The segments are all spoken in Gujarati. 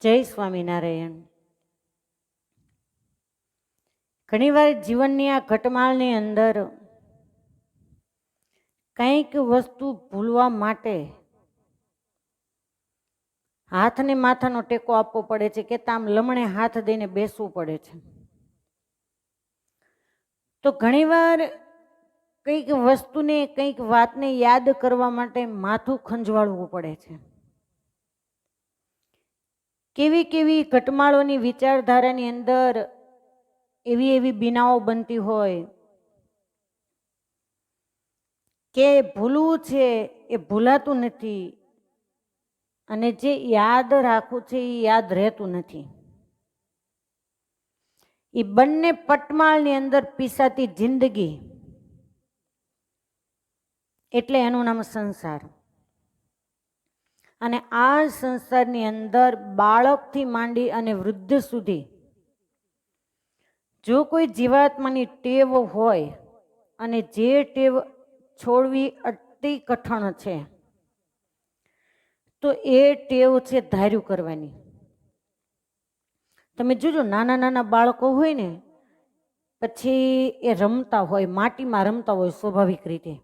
જય સ્વામિનારાયણ. ઘણીવાર જીવનની આ ઘટમાળની અંદર કંઈક વસ્તુ ભૂલવા માટે હાથને માથાનો ટેકો આપવો પડે છે કે આમ લમણે હાથ દઈને બેસવું પડે છે. તો ઘણીવાર કંઈક વસ્તુને, કંઈક વાતને યાદ કરવા માટે માથું ખંજવાળવું પડે છે. કેવી કેવી ઘટમાળોની વિચારધારાની અંદર એવી એવી બીનાઓ બનતી હોય, કે ભૂલવું છે એ ભૂલાતું નથી, અને જે યાદ રાખવું છે એ યાદ રહેતું નથી. એ બંને પટમાળની અંદર પીસાતી જિંદગી, એટલે એનું નામ સંસાર. અને આ સંસારની અંદર બાળકથી માંડી અને વૃદ્ધ સુધી જો કોઈ જીવાત્માની ટેવ હોય અને જે ટેવ છોડવી અતિ કઠણ છે, તો એ ટેવ છે ધાર્યું કરવાની. તમે જોજો, નાના નાના બાળકો હોય ને, પછી એ રમતા હોય, માટીમાં રમતા હોય સ્વાભાવિક રીતે.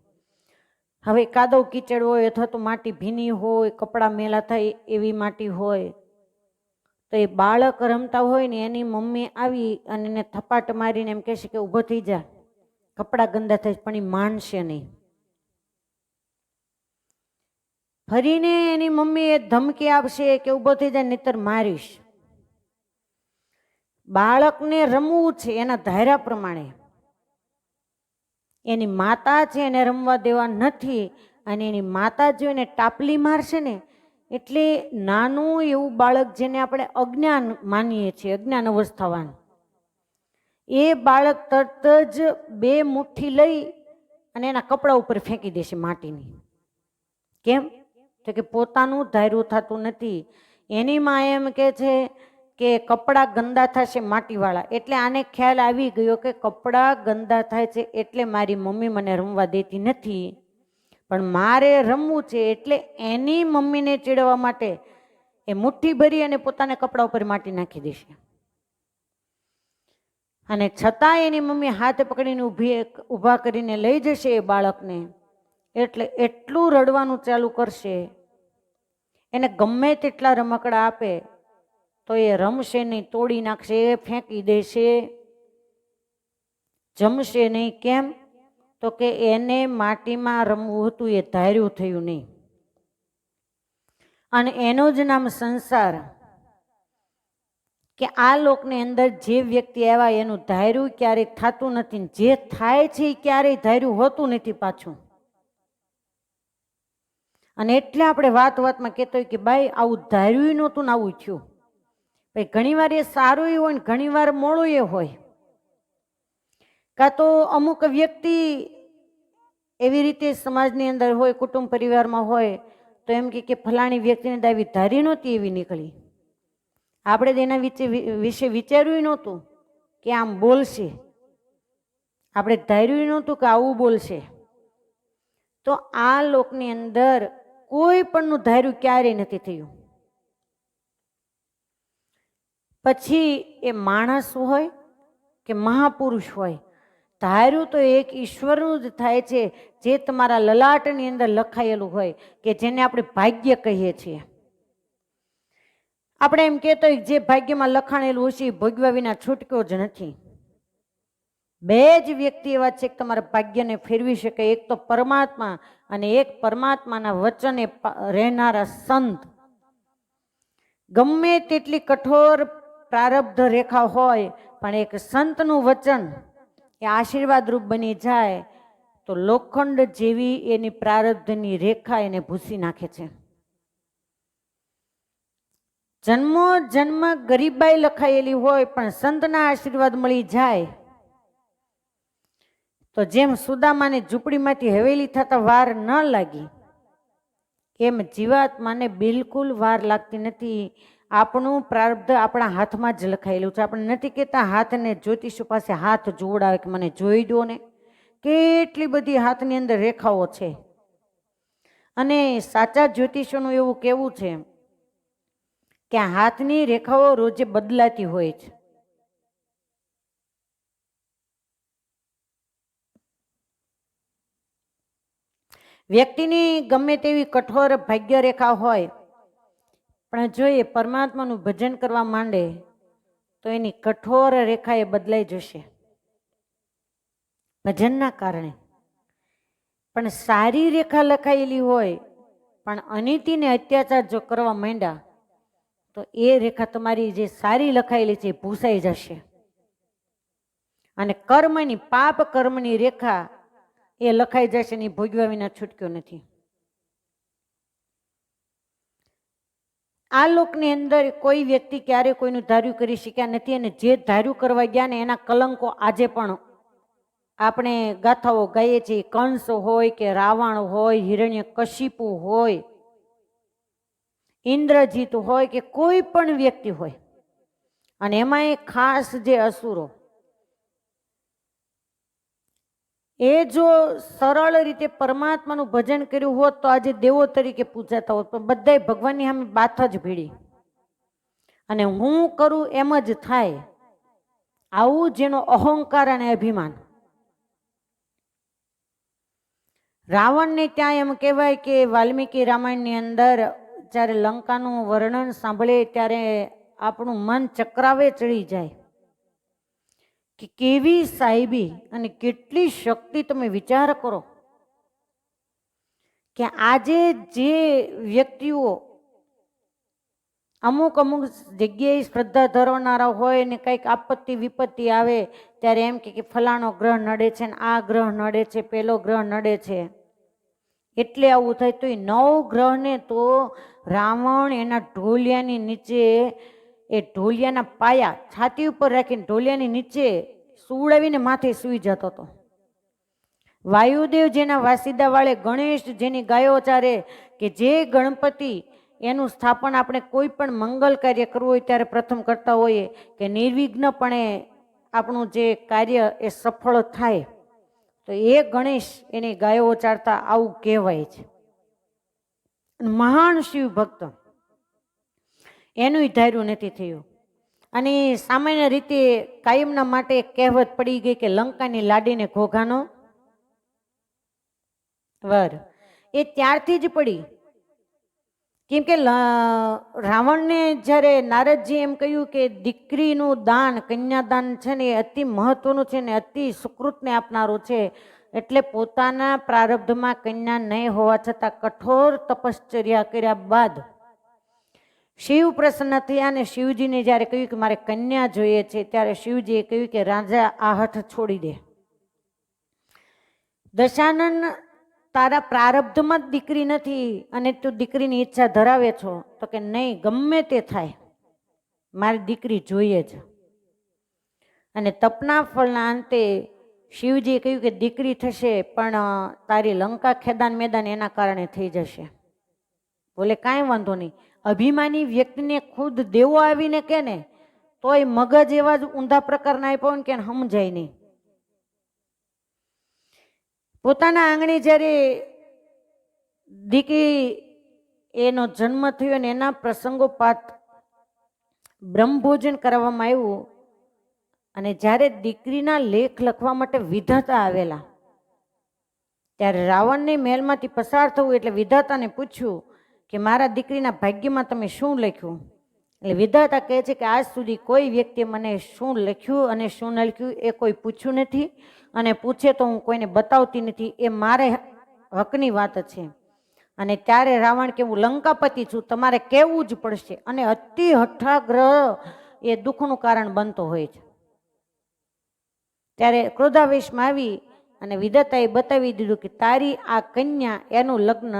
હવે કાદવ કીચડ હોય અથવા તો માટી ભીની હોય, કપડાં મેલા થાય એવી માટી હોય, તો એ બાળક રમતા હોય ને એની મમ્મી આવી અને એને થપાટ મારીને એમ કહેશે કે ઊભો થઈ જા. કપડાં ગંદા થાય પણ એ માનશે નહીં. ફરીને એની મમ્મી એ ધમકી આપશે કે ઊભો થઈ જાય નહીતર મારીશ. બાળકને રમવું છે એના ધાર્યા પ્રમાણે. એની માતા છે એને રમવા દેવા નથી અને એની માતા જો એને ટાપલી મારશે ને, એટલે નાનું એવું બાળક જેને આપણે અજ્ઞાન માનીએ છીએ, અજ્ઞાન અવસ્થાવાન, એ બાળક તરત જ બે મુઠ્ઠી લઈ અને એના કપડા ઉપર ફેંકી દેશે માટીની. કેમ? તો કે પોતાનું ધાર્યું થતું નથી. એની માં એમ કે છે કે કપડાં ગંદા થશે માટીવાળા. એટલે આને ખ્યાલ આવી ગયો કે કપડાં ગંદા થાય છે એટલે મારી મમ્મી મને રમવા દેતી નથી. પણ મારે રમવું છે એટલે એની મમ્મીને ચીડવા માટે એ મુઠ્ઠી ભરી અને પોતાને કપડા ઉપર માટી નાખી દેશે. અને છતાં એની મમ્મી હાથ પકડીને ઊભી ઊભા કરીને લઈ જશે એ બાળકને. એટલે એટલું રડવાનું ચાલુ કરશે. એને ગમે તેટલા રમકડા આપે તો એ રમશે નહીં, તોડી નાખશે ફેંકી દેશે. જમશે નહીં, કેમ? તો કે એને માટીમાં રમવું હતું, એ ધાર્યું થયું નહીં. અને એનું જ નામ સંસાર. કે આ લોકની અંદર જે વ્યક્તિ આવ્યા, એનું ધાર્યું ક્યારેક થતું નથી જે થાય છે એ ક્યારેય ધાર્યું હોતું નથી પાછું. અને એટલે આપણે વાત વાતમાં કહેતો હોય કે ભાઈ આવું ધાર્યું નહોતું ને આવું થયું. ભાઈ, ઘણીવાર એ સારું હોય ને ઘણીવાર મોડું એ હોય. કાં તો અમુક વ્યક્તિ એવી રીતે સમાજની અંદર હોય, કુટુંબ પરિવારમાં હોય, તો એમ કે ફલાણી વ્યક્તિને દાવી ધારી નહોતી એવી નીકળી. આપણે તેના વિશે વિશે વિચાર્યું નહોતું કે આમ બોલશે. આપણે ધાર્યું નહોતું કે આવું બોલશે. તો આ લોકની અંદર કોઈ પણનું ધાર્યું ક્યારેય નથી થયું. પછી એ માણસ હોય કે મહાપુરુષ હોય, ધાર્યું તો એક ઈશ્વરનું જ થાય છે, જે તમારા લલાટની અંદર લખાયેલું હોય, કે જેને આપણે ભાગ્ય કહીએ છીએ. આપણે એમ કહેતો જે ભાગ્યમાં લખાણેલું હશે એ ભોગવ્યા વિના છૂટક્યો જ નથી. બે જ વ્યક્તિ એવા છે કે તમારા ભાગ્યને ફેરવી શકે, એક તો પરમાત્મા અને એક પરમાત્માના વચને રહેનારા સંત. ગમે તેટલી કઠોર પ્રારબ્ધ રેખા હોય, પણ એક સંતનું વચન, એ આશીર્વાદરૂપ બની જાય, તો લોખંડ જેવી એની પ્રારબ્ધની રેખા એને ભૂસી નાખે છે. જન્મો જન્મ ગરીબાઈ લખાયેલી હોય, પણ સંતના આશીર્વાદ મળી જાય. તો જેમ સુદામાને ઝૂંપડીમાંથી હવેલી થતા વાર ન લાગી, એમ જીવાત્માને બિલકુલ વાર લાગતી નથી આપણું પ્રારબ્ધ આપણા હાથમાં જ લખાયેલું છે. આપણે નથી કહેતા હાથને જ્યોતિષો પાસે હાથ જોવડાવે કે મને જોઈ દો ને. કેટલી બધી હાથની અંદર રેખાઓ છે. અને સાચા જ્યોતિષોનું એવું કેવું છે કે હાથની રેખાઓ રોજે બદલાતી હોય છે. વ્યક્તિની ગમે તેવી કઠોર ભાગ્ય રેખા હોય પણ જો એ પરમાત્માનું ભજન કરવા માંડે, તો એની કઠોર રેખા એ બદલાઈ જશે. ભજનના કારણે. પણ સારી રેખા લખાયેલી હોય, પણ અનિતિને અત્યાચાર જો કરવા માંડ્યા, તો એ રેખા તમારી જે સારી લખાયેલી છે એ ભૂસાઈ જશે. અને કર્મની, પાપ કર્મની રેખા એ લખાઈ જશે ને એ ભોગવ્યા વિના છૂટક્યો નથી. આ લોકની અંદર કોઈ વ્યક્તિ ક્યારે કોઈનું ધાર્યું કરી શક્યા નથી અને જે ધાર્યું કરવા ગયા ને એના કલંકો આજે પણ આપણે ગાથાઓ ગાઈએ છીએ. કંસ હોય કે રાવણ હોય હિરણ્ય કશિપુ હોય, ઇન્દ્રજીત હોય કે કોઈ પણ વ્યક્તિ હોય. અને એમાં ખાસ જે અસુરો એ જો સરળ રીતે પરમાત્માનું ભજન કર્યું હોત તો આજે દેવો તરીકે પૂજાતા હોત, પણ બધાય ભગવાનની સામે બાથ જ ભીડી. અને હું કરું એમ જ થાય આવું જેનો અહંકાર અને અભિમાન. રાવણને ત્યાં એમ કહેવાય કે વાલ્મીકી રામાયણની અંદર જ્યારે લંકાનું વર્ણન સાંભળે ત્યારે આપણું મન ચક્રાવે ચડી જાય. કે કેવી સાહેબી અને કેટલી શક્તિ તમે વિચાર કરો કે આજે જે વ્યક્તિઓ અમુક અમુક જગ્યાએ શ્રદ્ધા ધરવનારા હોય ને કંઈક આપત્તિ વિપત્તિ આવે, ત્યારે એમ કે ફલાણો ગ્રહ નડે છે ને આ ગ્રહ નડે છે, પેલો ગ્રહ નડે છે. એટલે આવું થાય તો એ નવ ગ્રહને તો રાવણ એના ઢોલિયાની નીચે એ ઢોલિયાના પાયા છાતી ઉપર રાખીને ઢોલિયાની નીચે સુવડાવીને માથે સૂઈ જતો હતો. વાયુદેવ જેના વાસીદા વાળે ગણેશ જેની ગાયો ચારે કે જે ગણપતિ એનું સ્થાપન આપણે કોઈ પણ મંગલ કાર્ય કરવું હોય ત્યારે પ્રથમ કરતા હોઈએ કે નિર્વિઘ્નપણે આપણું જે કાર્ય એ સફળ થાય. તો એ ગણેશ એની ગાયો ચારતા આવું કહેવાય છે. મહાન શિવ ભક્ત એનું ધાર્યું નથી થયું. અને સામાન્ય રીતે કાયમના માટે એક કહેવત પડી ગઈ કે લંકાની લાડીને ઘોઘાનો વર. એ ત્યારથી જ પડી. કેમ કે રાવણને જ્યારે નારદજી એમ કહ્યું કે દીકરીનું દાન, કન્યાદાન છે ને એ અતિ મહત્વનું છે ને અતિ સુકૃતને આપનારું છે, એટલે પોતાના પ્રારબ્ધમાં કન્યા નહીં હોવા છતાં કઠોર તપશ્ચર્યા કર્યા બાદ શિવ પ્રસન્ન થયા અને શિવજીને જ્યારે કહ્યું કે મારે કન્યા જોઈએ છે, ત્યારે શિવજીએ કહ્યું કે રાજા, આ હઠ છોડી દે. દશાનંદ તારા પ્રારબ્ધમાં જ દીકરી નથી અને તું દીકરીની ઈચ્છા ધરાવે છો, તો કે નહીં, ગમે તે થાય. મારી દીકરી જોઈએ જ. અને તપના ફળના અંતે શિવજીએ કહ્યું કે દીકરી થશે, પણ તારી લંકા ખેદાન મેદાન એના કારણે થઈ જશે. બોલે, કાંઈ વાંધો નહીં. અભિમાની વ્યક્તિને ખુદ દેવો આવીને કે ને તોય મગજ એવા જ ઊંધા પ્રકારના આપ્યો ને કે સમજાય નહીં. પોતાના આંગણે જ્યારે દીકરી એનો જન્મ થયો ને એના પ્રસંગોપાત બ્રહ્મભોજન કરવામાં આવ્યું, અને જ્યારે દીકરીના લેખ લખવા માટે વિધાતા આવેલા, ત્યારે રાવણને મહેલમાંથી પસાર થવું એટલે વિધાતાને પૂછ્યું કે મારા દીકરીના ભાગ્યમાં તમે શું લખ્યું? એટલે વિધાતા કહે છે કે આજ સુધી કોઈ વ્યક્તિએ મને શું લખ્યું અને શું ન લખ્યું એ કોઈ પૂછ્યું નથી અને પૂછે તો હું કોઈને બતાવતી નથી. એ મારે હકની વાત છે. અને ત્યારે રાવણ કે હું લંકાપતિ છું, તમારે કહેવું જ પડશે. અને અતિ હઠાગ્રહ એ દુઃખનું કારણ બનતો હોય છે. ત્યારે ક્રોધાવેશમાં આવી અને વિધાતાએ બતાવી દીધું કે તારી આ કન્યા એનું લગ્ન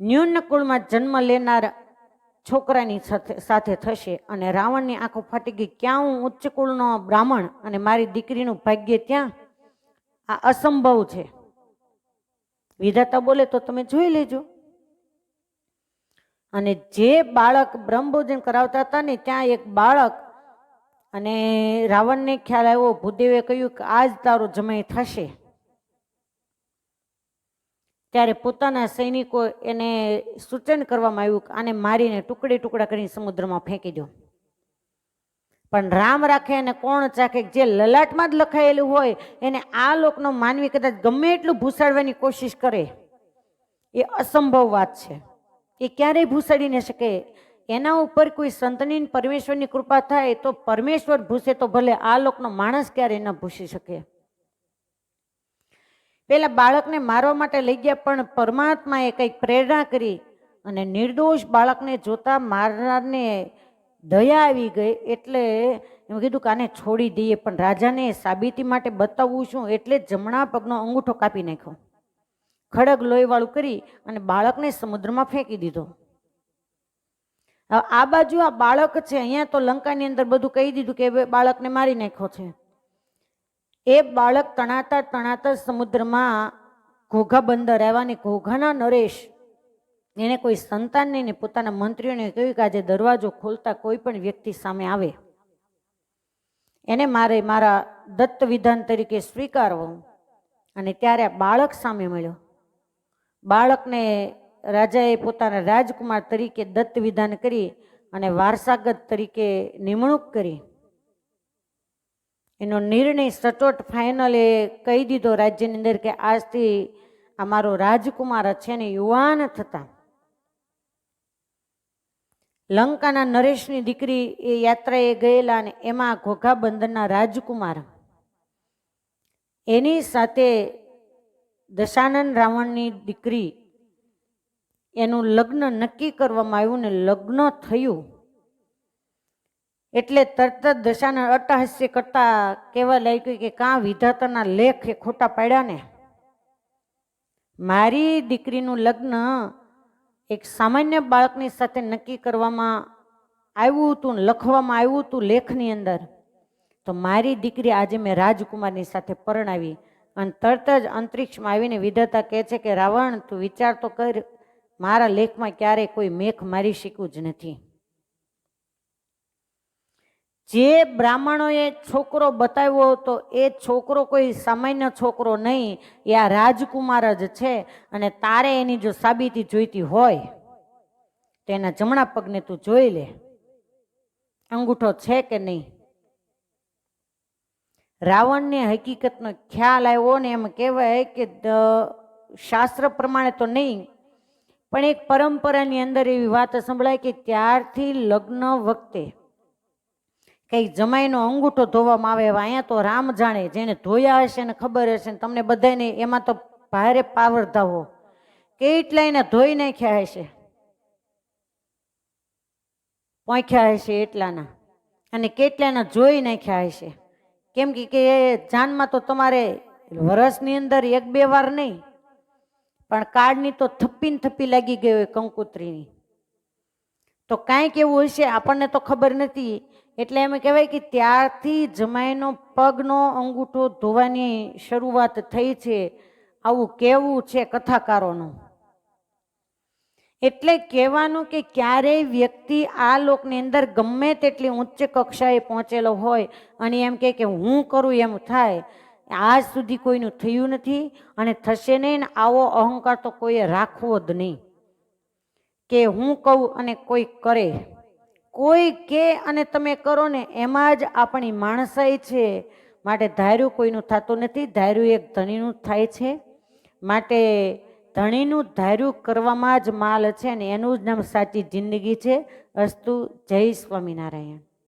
ન્યૂન કુળમાં જન્મ લેનાર છોકરાની સાથે થશે અને રાવણની આંખો ફાટી ગઈ. ક્યાં હું ઉચ્ચ કુળનો બ્રાહ્મણ અને મારી દીકરીનું ભાગ્ય ત્યાં? આ અસંભવ છે. વિધાતા બોલે, તો તમે જોઈ લેજો. અને જે બાળક બ્રહ્મભોજન કરાવતા હતા ને, ત્યાં એક બાળક અને રાવણને ખ્યાલ આવ્યો. ભૂદેવે કહ્યું કે, આજ તારો જમાઈ થશે. ત્યારે પોતાના સૈનિકો એને સૂચન કરવામાં આવ્યું કે આને મારીને ટુકડે ટુકડા કરીને સમુદ્રમાં ફેંકી દો. પણ રામ રાખે અને કોણ ચાખે જે લલાટમાં જ લખાયેલું હોય, એને આ લોકનો માનવી કદાચ ગમે એટલું ભૂસાડવાની કોશિશ કરે, એ અસંભવ વાત છે. એ ક્યારેય ભૂસાડી ન શકે. એના ઉપર કોઈ સંતની પરમેશ્વરની કૃપા થાય તો પરમેશ્વર ભૂસે તો ભલે આ લોકનો માણસ ક્યારેય ન ભૂસી શકે. પેલા બાળકને મારવા માટે લઈ ગયા, પણ પરમાત્માએ કંઈક પ્રેરણા કરી અને નિર્દોષ બાળકને જોતા મારનારને દયા આવી ગઈ. એટલે એમ કીધું કે આને છોડી દઈએ, પણ રાજાને સાબિતી માટે બતાવવું શું? એટલે જમણા પગનો અંગૂઠો કાપી નાખ્યો. ખડગ લોહીવાળું કરી અને બાળકને સમુદ્રમાં ફેંકી દીધો. આ બાજુ આ બાળક છે, અહીંયા તો લંકાની અંદર બધું કહી દીધું કે બાળકને મારી નાખ્યો છે. એ બાળક તણાતા તણાતા સમુદ્રમાં ઘોઘા બંદર આવ્યા ને ઘોઘાના નરેશ, એને કોઈ સંતાનને ને પોતાના મંત્રીઓને કહ્યું કે આજે દરવાજો ખોલતા કોઈ પણ વ્યક્તિ સામે આવે. એને મારે મારા દત્ત વિધાન તરીકે સ્વીકારવો. અને ત્યારે બાળક સામે મળ્યો. બાળકને રાજાએ પોતાના રાજકુમાર તરીકે દત્ત વિધાન કરી અને વારસાગત તરીકે નિમણૂક કરી. એનો નિર્ણય સચોટ ફાઇનલ એ કહી દીધો રાજ્યની અંદર કે આજથી અમારો રાજકુમાર છે ને યુવાન થતા. લંકાના નરેશની દીકરી એ યાત્રાએ ગયેલા અને એમાં ઘોઘા બંદરના રાજકુમાર. એની સાથે દશાનંદ રાવણની દીકરી એનું લગ્ન નક્કી કરવામાં આવ્યું ને લગ્ન થયું. એટલે તરત જ દશાના અટ્ટહાસ્ય કરતા કહેવા લાગ્યું કે કાં વિધાતાના લેખ એ ખોટા પાડ્યા ને? મારી દીકરીનું લગ્ન એક સામાન્ય બાળકની સાથે નક્કી કરવામાં આવ્યું હતું લખવામાં આવ્યું હતું લેખની અંદર. તો મારી દીકરી આજે મેં રાજકુમારની સાથે પરણાવી અને તરત જ અંતરિક્ષમાં આવીને વિધાતા કહે છે કે, રાવણ, તું વિચાર તો કર, મારા લેખમાં ક્યારેય કોઈ મેખ મારી શીખવું જ નથી. જે બ્રાહ્મણોએ છોકરો બતાવ્યો હતો, એ છોકરો કોઈ સામાન્ય છોકરો નહીં, એ આ રાજકુમાર જ છે અને તારે એની જો સાબિતી જોઈતી હોય, તો એના જમણા પગને તું જોઈ લે. અંગૂઠો છે કે નહીં? રાવણને હકીકતનો ખ્યાલ આવ્યો ને એમ કહેવાય કે શાસ્ત્ર પ્રમાણે તો નહીં, પણ એક પરંપરાની અંદર એવી વાત સંભળાય કે ત્યારથી લગ્ન વખતે કંઈક જમાઈનો અંગૂઠો ધોવામાં આવે અહીંયા તો રામ જાણે જેને ધોયા હશે ને ખબર હશે ને તમને બધાને એમાં તો ભારે પાવર ધાવો. કેટલાયને ધોઈ નાખ્યા હશે? પોંખ્યા હશે એટલાના. અને કેટલાના જોઈ નાખ્યા હશે? કેમ કે એ જાનમાં તો તમારે વરસની અંદર એક બે વાર નહીં, પણ કાળની તો થપ્પીને થપ્પી લાગી ગઈ હોય કંકુત્રીની. તો કાંઈક એવું હશે, આપણને તો ખબર નથી એટલે એમ કહેવાય કે ત્યારથી જમાઈનો પગનો અંગૂઠો ધોવાની શરૂઆત થઈ છે. આવું કેવું છે કથાકારોનું. એટલે કહેવાનું કે ક્યારેય વ્યક્તિ આ લોકની અંદર ગમે તેટલી ઉચ્ચ કક્ષાએ પહોંચેલો હોય અને એમ કહે કે હું કરું એમ થાય, આજ સુધી કોઈનું થયું નથી અને થશે નહીં ને આવો અહંકાર તો કોઈએ રાખવો જ નહીં. કે હું કહું અને કોઈ કરે. કોઈ કે અને તમે કરો ને એમાં જ આપણી માણસાઈ છે માટે ધાર્યું કોઈનું થતું નથી, ધાર્યું એક ધણીનું થાય છે માટે ધણીનું ધાર્યું કરવામાં જ માલ છે ને એનું જ નામ સાચી જિંદગી છે. અસ્તુ જય સ્વામિનારાયણ.